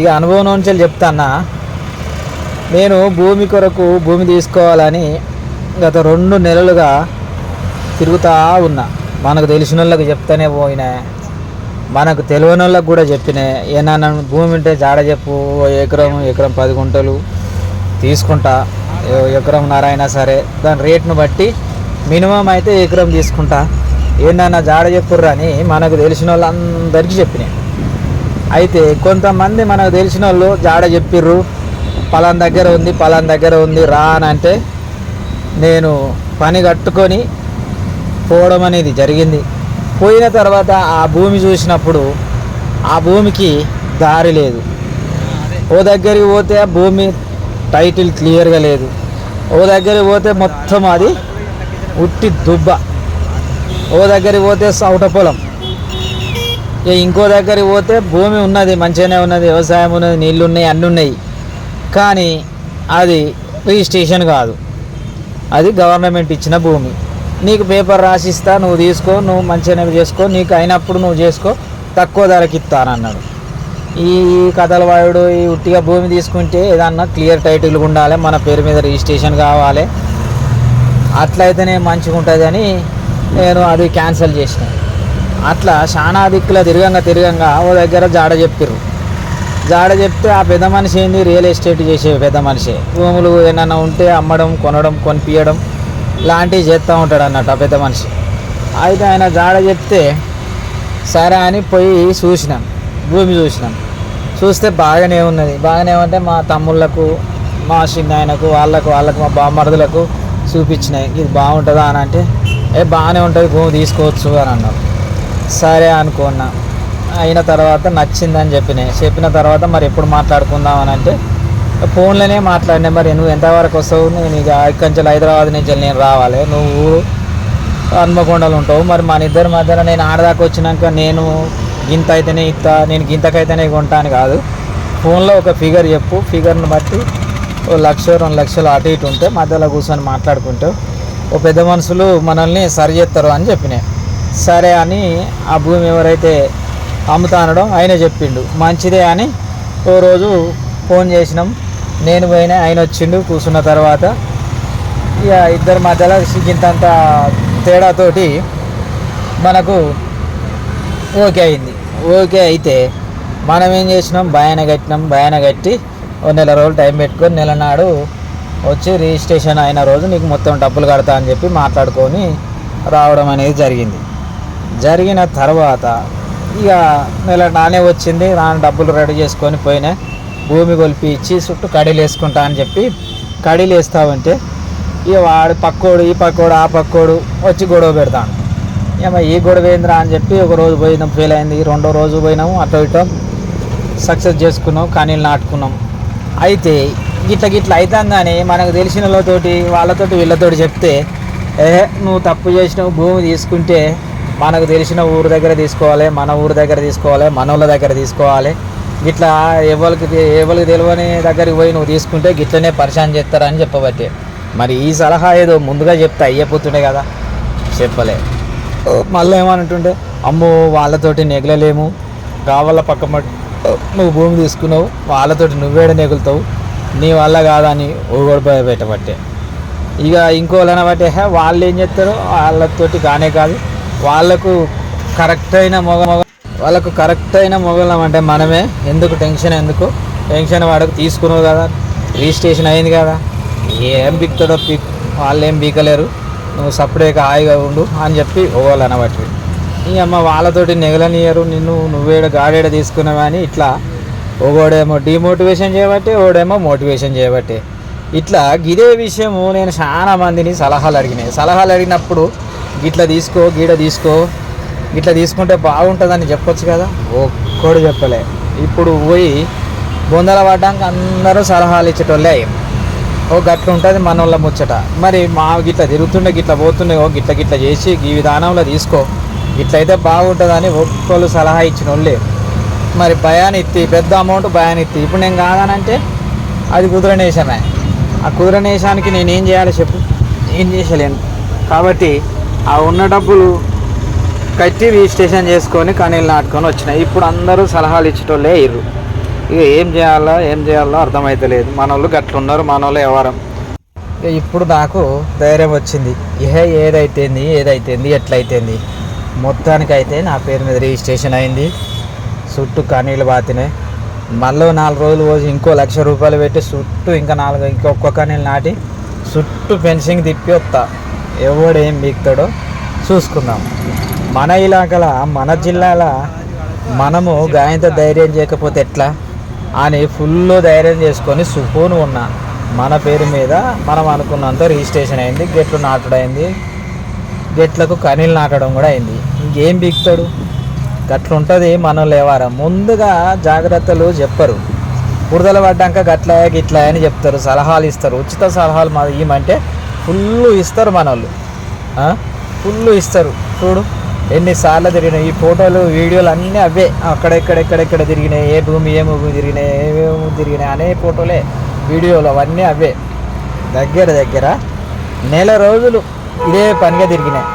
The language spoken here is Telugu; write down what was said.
ఇక అనుభవం నుంచి చెప్తానా నేను భూమి కొరకు భూమి తీసుకోవాలని గత రెండు నెలలుగా తిరుగుతూ ఉన్నా. మనకు తెలిసిన వాళ్ళకి చెప్తానే పోయినా. మనకు తెలియని వాళ్ళకి కూడా చెప్పినా. ఏమన్నా భూమి ఉంటే జాడ చెప్పు ఓ ఎకరం ఎకరం పది గుంటలు తీసుకుంటా. ఎకరం నారాయణ సరే. దాని రేట్ను బట్టి మినిమం అయితే ఎకరం తీసుకుంటా. ఏందన్నా జాడ చెప్పుర్రా అని మనకు తెలిసిన వాళ్ళందరికీ చెప్పినాయి అయితే కొంతమంది మనకు తెలిసిన వాళ్ళు జాడ చెప్పిర్రు పలాన్ దగ్గర ఉంది పలాన్ దగ్గర ఉంది రా అని అంటే నేను పని కట్టుకొని పోవడం అనేది జరిగింది. పోయిన తర్వాత ఆ భూమి చూసినప్పుడు ఆ భూమికి దారి లేదు. ఓ దగ్గరికి పోతే ఆ భూమి టైటిల్ క్లియర్గా లేదు. ఓ దగ్గరికి పోతే మొత్తం అది ఉట్టి దుబ్బ. ఓ దగ్గరికి పోతే సౌట పొలం ఇక ఇంకో దగ్గరికి పోతే భూమి ఉన్నది మంచిగానే ఉన్నది వ్యవసాయం ఉన్నది నీళ్ళు ఉన్నాయి అన్నీ ఉన్నాయి కానీ అది రిజిస్ట్రేషన్ కాదు. అది గవర్నమెంట్ ఇచ్చిన భూమి. నీకు పేపర్ రాసిస్తా నువ్వు తీసుకో నువ్వు మంచిగానే చేసుకో నీకు అయినప్పుడు నువ్వు చేసుకో తక్కువ ధరకి ఇస్తానన్నాడు ఈ కథల వాయుడు ఈ ఉట్టిగా భూమి తీసుకుంటే ఏదన్నా క్లియర్ టైటిల్ ఉండాలి మన పేరు మీద రిజిస్ట్రేషన్ కావాలి. అట్లయితేనే మంచిగా ఉంటుంది అని నేను అది క్యాన్సిల్ చేసినాను అట్లా చాలా దిక్కుల తిరగంగా తిరగంగా ఓ దగ్గర జాడ చెప్పిర్రు. జాడ చెప్తే ఆ పెద్ద మనిషి ఏంది? రియల్ ఎస్టేట్ చేసే పెద్ద మనిషి. భూములు ఏమన్నా ఉంటే అమ్మడం కొనడం కొనిపించడం లాంటివి చేస్తూ ఉంటాడు అన్నట్టు ఆ పెద్ద మనిషి. అయితే ఆయన జాడ చెప్తే సరే అని పోయి చూసినాం. భూమి చూసినాం. చూస్తే బాగానే ఉన్నది. బాగానే ఉంటే మా తమ్ముళ్ళకు మా చిన్న ఆయనకు వాళ్ళకు వాళ్ళకు మా బామ్మరుదులకు చూపించినాయి. ఇది బాగుంటుందా అని అంటే ఏ బాగానే ఉంటుంది భూమి తీసుకోవచ్చు అని అన్నారు. సరే అనుకున్నా. అయిన తర్వాత నచ్చిందని చెప్పినాయి చెప్పిన తర్వాత మరి ఎప్పుడు మాట్లాడుకుందాం అని అంటే ఫోన్లోనే మాట్లాడినా. మరి నువ్వు ఎంతవరకు వస్తావు? నేను ఇక ఇక్కడి నుంచి హైదరాబాద్ నుంచి నేను రావాలి. నువ్వు హన్మకొండలు ఉంటావు. మరి మన ఇద్దరి మధ్యలో నేను ఆడదాకా వచ్చినాక నేను గింత అయితేనే ఇస్తా నేను గింతకైతేనే కొంటాను కాదు. ఫోన్లో ఒక ఫిగర్ చెప్పు. ఫిగర్ని బట్టి ఓ లక్ష రెండు లక్షలు అటు ఇటు ఉంటే మధ్యలో కూర్చొని మాట్లాడుకుంటే ఓ పెద్ద మనుషులు మనల్ని సరి చేస్తారు అని చెప్పినాయి సరే అని ఆ భూమి ఎవరైతే అమ్ముతానడో ఆయన చెప్పిండు. మంచిదే అని ఓ రోజు ఫోన్ చేసినాం. నేను పోయినా ఆయన వచ్చిండు కూర్చున్న తర్వాత. ఇక ఇద్దరి మధ్యలో ఇంతంత తేడాతోటి మనకు ఓకే అయింది. ఓకే అయితే మనం ఏం చేసినాం? భయాన కట్టినాం. భయాన కట్టి ఓ నెల రోజులు టైం పెట్టుకొని నెల నాడు వచ్చి రిజిస్ట్రేషన్ అయిన రోజు నీకు మొత్తం డబ్బులు కడతా అని చెప్పి మాట్లాడుకొని రావడం అనేది జరిగింది. జరిగిన తర్వాత ఇక నెల నానే వచ్చింది నాన్న డబ్బులు రెడీ చేసుకొని పోయినా భూమి కొలిపి ఇచ్చి చుట్టూ కడీలు వేసుకుంటా అని చెప్పి కడీలు వేస్తావంటే ఇక వాడు పక్కోడు ఈ పక్కోడు ఆ పక్కోడు వచ్చి గొడవ పెడతాను ఏమో ఈ గొడవ ఏందిరా అని చెప్పి ఒక రోజు పోయినాం ఫెయిల్ అయింది. రెండో రోజు పోయినాము అటు ఇటు సక్సెస్ చేసుకున్నాం కానీ నాటుకున్నాం. అయితే గిట్ల గిట్ల అవుతుందని మనకు తెలిసిన వాళ్ళతోటి వాళ్ళతోటి వీళ్ళతోటి చెప్తే ఏ నువ్వు తప్పు చేసినావు భూమి తీసుకుంటే మనకు తెలిసిన ఊరు దగ్గర తీసుకోవాలి మన ఊరు దగ్గర తీసుకోవాలి మనోళ్ళ దగ్గర తీసుకోవాలి. గిట్లా ఎవరికి ఎవరికి తెలియని దగ్గరికి పోయి నువ్వు తీసుకుంటే గిట్లనే పరిశాన్ చేస్తారని చెప్పబట్టే. మరి ఈ సలహా ఏదో ముందుగా చెప్తే అయ్యపోతుండే కదా. చెప్పలే. మళ్ళీ ఏమనంటుండే? అమ్మో వాళ్ళతోటి నెగలలేము కావాల పక్క నువ్వు భూమి తీసుకున్నావు వాళ్ళతోటి నువ్వేడ నెగులుతావు. నీ వల్ల కాదని ఊగొడిపోయి పెట్టబట్టే. ఇక ఇంకోళ్ళని బట్టే వాళ్ళు ఏం చేస్తారు వాళ్ళతోటి కానే కాదు. వాళ్ళకు కరెక్ట్ అయిన మొగ మొగ వాళ్ళకు కరెక్ట్ అయిన మొగలం అంటే మనమే. ఎందుకు టెన్షన్ ఎందుకు? టెన్షన్ వాడకు తీసుకున్నావు కదా రిజిస్ట్రేషన్ అయింది కదా. ఏం బిక్తాడో పిక్ వాళ్ళు ఏం బీకలేరు. నువ్వు సపరేట్గా హాయిగా ఉండు అని చెప్పి పోవాలి అనబట్టి ఈ అమ్మ వాళ్ళతోటి నెగలనియరు నిన్ను నువ్వేడ గాడేడ తీసుకున్నావా అని ఇట్లా ఒకడేమో డిమోటివేషన్ చేయబట్టే ఒకడేమో మోటివేషన్ చేయబట్టే. ఇట్లా ఇదే విషయము నేను చాలా మందిని సలహాలు అడిగినాయి. సలహాలు అడిగినప్పుడు గిట్లా తీసుకో గీడ తీసుకో. ఇట్లా తీసుకుంటే బాగుంటుందని చెప్పొచ్చు కదా? ఒక్కడు చెప్పలే. ఇప్పుడు పోయి బొందల పడ్డానికి అందరూ సలహాలు ఇచ్చేటోళ్ళే అయ్యాం. ఓ గట్ల ఉంటుంది మన వాళ్ళ ముచ్చట. మరి మా గిట్ల తిరుగుతుండే గిట్ల పోతుండే ఓ గిట్ల గిట్ల చేసి ఈ విధానంలో తీసుకో. ఇట్లయితే బాగుంటుందని ఒక్కళ్ళు సలహా ఇచ్చిన వాళ్ళే మరి భయాన్ని పెద్ద అమౌంట్ భయాన్ని ఇప్పుడు నేను కాదనంటే అది కుదరనేశమే ఆ కుదరనేశానికి నేనేం చేయాలి చెప్పు. ఏం చేసలేను. కాబట్టి ఆ ఉన్న డబ్బులు కట్టి రిజిస్ట్రేషన్ చేసుకొని కనీళ్ళు నాటుకొని వచ్చినాయి. ఇప్పుడు అందరూ సలహాలు ఇచ్చేటోళ్ళే ఇర్రు. ఇక ఏం చేయాలో ఏం చేయాలో అర్థమైతలేదు. మన వాళ్ళు గట్లున్నారు మన వాళ్ళు ఎవరం ఇక ఇప్పుడు నాకు ధైర్యం వచ్చింది. ఏ ఏదైతేంది ఏదైతేంది ఎట్లయితేంది మొత్తానికైతే నా పేరు మీద రిజిస్ట్రేషన్ అయింది. చుట్టూ కనీళ్ళు బాతినాయి. మళ్ళీ నాలుగు రోజులు పోసి ఇంకో లక్ష రూపాయలు పెట్టి చుట్టూ ఇంకా నాలుగు ఇంకొక కనీళ్ళు నాటి చుట్టూ ఫెన్సింగ్ తిప్పి వస్తా ఎవడు ఏం బీక్తాడో చూసుకుందాం. మన ఇలాకల మన జిల్లాల మనము గాయంతో ధైర్యం చేయకపోతే ఎట్లా? అని ఫుల్ ధైర్యం చేసుకొని సుకూన్ ఉన్నా మన పేరు మీద మనం అనుకున్నంత రిజిస్ట్రేషన్ అయింది గెట్లు నాటడం గెట్లకు కనీళ్ళు నాటడం కూడా అయింది. ఇంకేం బీక్తాడు? గట్లుంటుంది మనం లేవారా? ముందుగా జాగ్రత్తలు చెప్పరు. బురదలు పడ్డాక గట్లా గిట్లా అని చెప్తారు సలహాలు ఇస్తారు ఉచిత సలహాలు మా ఇవ్వమంటే ఫుల్ ఇస్తారు మన వాళ్ళు ఫుల్ ఇస్తారు. చూడు ఎన్నిసార్లు తిరిగినాయి. ఈ ఫోటోలు వీడియోలు అన్నీ అవే. అక్కడెక్కడెక్కడెక్కడ తిరిగినాయి. ఏ భూమి ఏ భూమి తిరిగినాయి ఏ భూమి తిరిగినాయి అనే ఫోటోలే. వీడియోలు అవన్నీ అవే. దగ్గర దగ్గర నెల రోజులు ఇదే పనిగా తిరిగినాయి.